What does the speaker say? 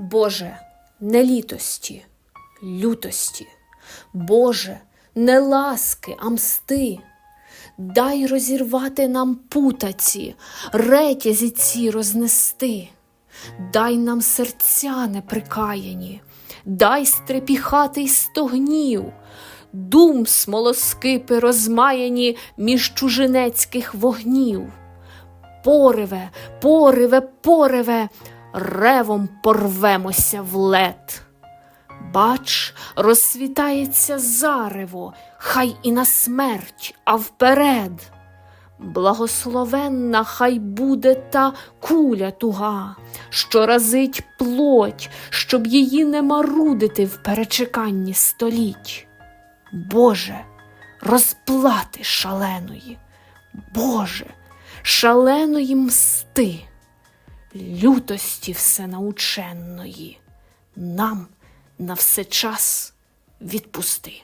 Боже, не літості, лютості, Боже, не ласки, а мсти. Дай розірвати нам путаці, ретязі ці рознести. Дай нам серця неприкаяні, дай стрепіхатий стогнів, дум смолоскипи розмаяні між чужинецьких вогнів. Пориве, пориве, пориве, ревом порвемося в лед. Бач, розсвітається зарево, хай і на смерть, а вперед. Благословенна хай буде та куля туга, що разить плоть, щоб її не марудити в перечеканні століть. Боже, розплати шаленої, Боже, шаленої мсти, лютості всенаученної, нам на все час відпусти.